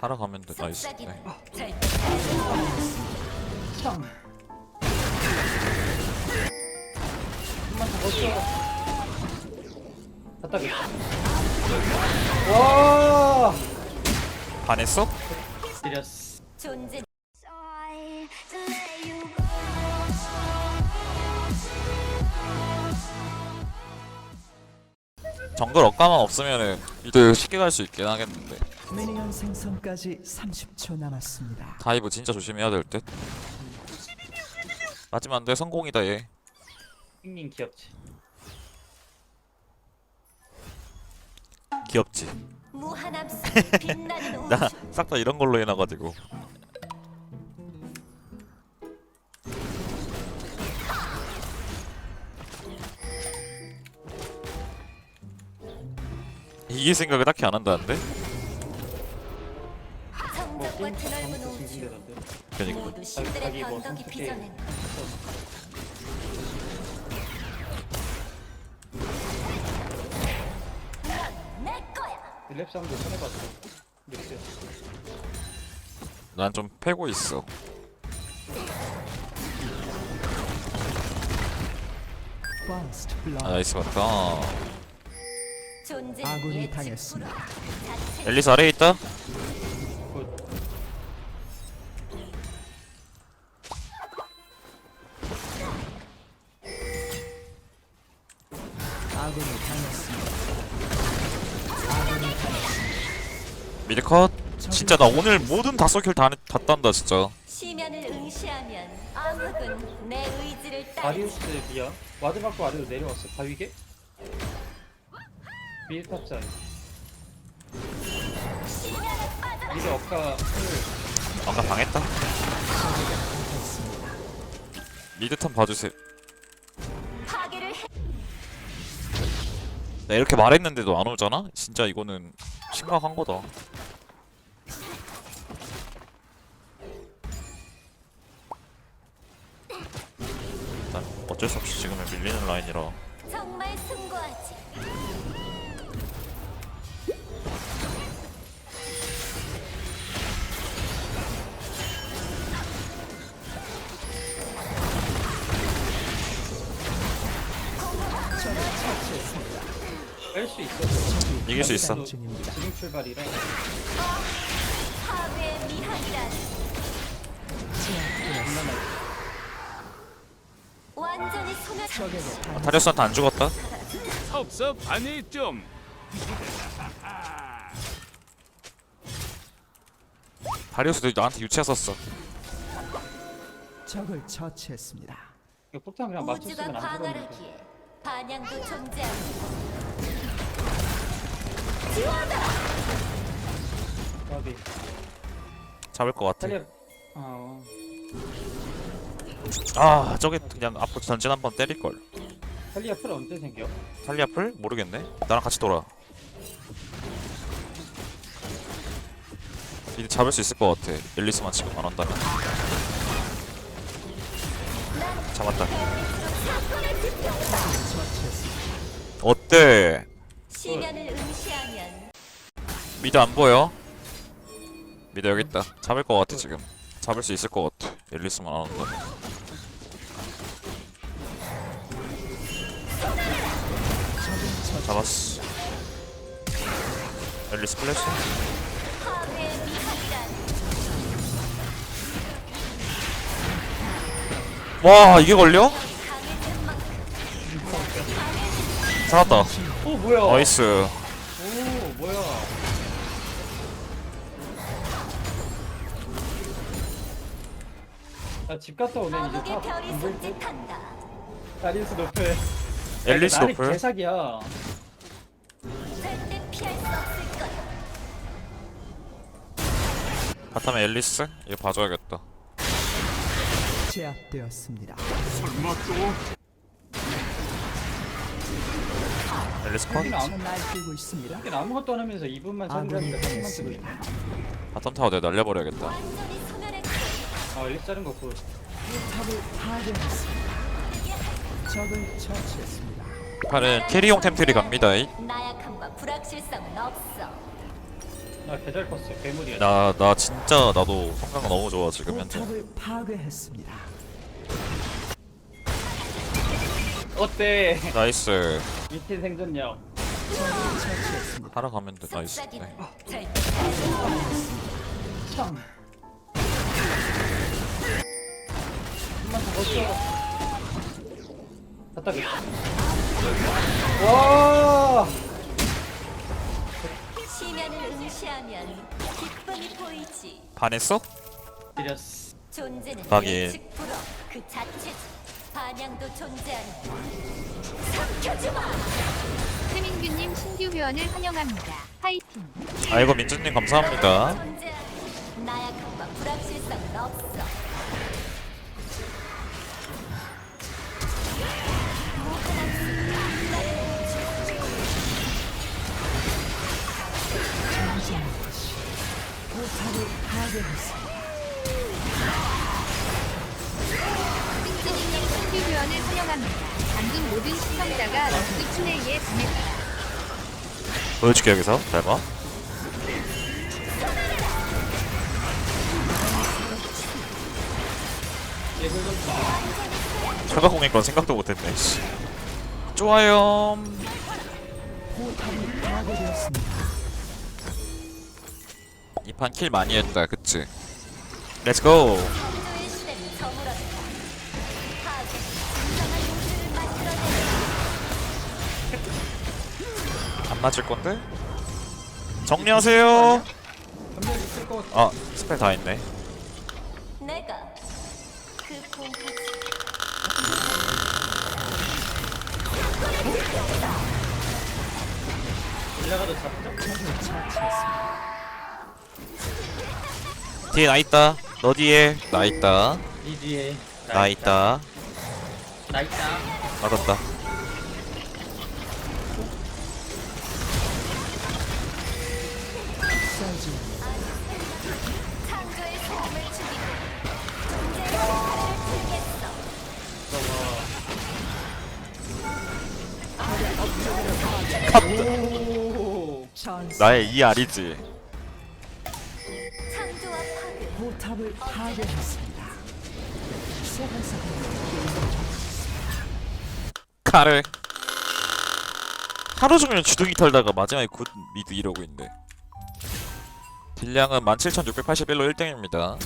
따라가면 돼 나이스 네. 절대 참. 한번 더 버텨. 갔다 겠 와! 반했어? 존재 go. 정글 억가만 없으면은 이들 쉽게 갈 수 있긴 하겠는데 미니언 생성까지 30초 남았습니다. 다이브 진짜 조심해야 될 듯 맞으면 안돼 성공이다 얘 핑님 귀엽지. 귀엽지 무한함수 빛나는 우주 나 싹 다 이런 걸로 해놔가지고 이게 생각을 딱히 안 한다는데? 뭐핑 우주 징징대던데. 그러니까 모두 신들의 자기 뭐 변덕이 선택해. 빚어낸 내 거야 랩 사운드 손해봤어. 믹스. 난 좀 패고 있어 아 나이스 존재 아군이 예측 당했습니다. 자체 앨리스 아래에 있다? 미드 컷 진짜 나 오늘 모든 다서킬 다, 다 딴다 진짜 시면을 응시하면 암흑은 내 의지를 따르지 바리우스 미야. 와드 받고 아래로 내려왔어. 바위게? 미드 탑자. 미드 억가 풀. 아까 방했다 미드 턴 봐주세요 파괴를 해 나 이렇게 말했는데도 안 오잖아? 진짜 이거는 심각한 거다 어쩔 수 없이 지금은 밀리는 라인이라 정말 승부하지 뺄 수 있어. 이길 수 있어. 지금 출발이라. 아, 다리우스한테 안 죽었다? 섭섭하니 좀 다리우스도 나한테 유치했었어 적을 처치했습니다. 이거 폭탄 그냥 우주가 맞췄으면 안. 광활하기에 반향도 존재하고 어디? 잡을 것 같아 탈리아. 어. 아 저게 그냥 앞으로 전진 한 번 때릴걸. 탈리아 풀 언제 생겨? 탈리아플? 모르겠네. 나랑 같이 돌아. 이제 잡을 수 있을 것 같아. 앨리스만 지금 안 한다면. 잡았다. 어때? 응시하면. 미드 안 보여? 미드 여기 있다. 잡을 것 같아 지금. 잡을 수 있을 것 같아. 앨리스만 안 한다 잡았어 앨리스 플래시 와 이게 걸려? 살았다 오 뭐야? 나이스 오 뭐야? 나 집 갔다 오면 이제 다 다리우스 노플. 앨리스 노플 개사기야. 절대 피할 수 없을 거야 바텀에 앨리스? 이거 봐줘야겠다 제압되었습니다. 앨리스 컷? 여기는 아무, 날뛰고 있습니다. 여기는 아무것도 안 하면서 2분만 아군이 살리라니까 3분만 쓰고. 있네. 바텀 타워 내가 날려버려야겠다 완전히 아 일리 자른 거 굿. 탑을 파괴했습니다. 적을 처치했습니다. 팔은 캐리용 템트리 갑니다. 이. 나약함과 불확실성은 없어. 나아 배달 컸어 괴물이야. 나 나 진짜 나도 성강 너무 좋아 지금 현재. 포탑을 파괴했습니다. 어때? 나이스. 밑에 생존력 적을 처치했습니다. 하러 가면 돼 나이스 네. 한번 더 버텨 갔다 게 와! 시면을 응시하면 기쁨이 보이지 반했어? 존재는. 예측 불허 그 자체지 반향도 존재하는 삼켜주마 최민규님 신규 회원을 환영합니다. 파이팅! 아이고 민준님 감사합니다 나약함과 불확실성은 없어 승진이님 신규 회원을 환영합니다. 방금 모든 시청자가 러스 플레이에 반했다. 보여줄게 여기서 잘 봐 철가공인 건 생각도 못했네 씨. 좋아요 포탑이 파괴되었습니다. 이 판 킬 많이 했다 그치? 렛츠고 안 맞을 건데? 정리하세요. 같아 아 스펠 다 있네. 내가 그 공포지 올라가도 잡죠? 뒤에 나 있다. 너 뒤에. 나 있다. 이 뒤에. 나 있다. 나 있다. 맞았다. 창조의 죽이고 존재의 오. 나의 이 알이지 포탑을 파괴했습니다. 칼을 하루 종일 주둥이 털다가 마지막에 굿 미드 이러고 있네. 딜량은 17,681로 1등입니다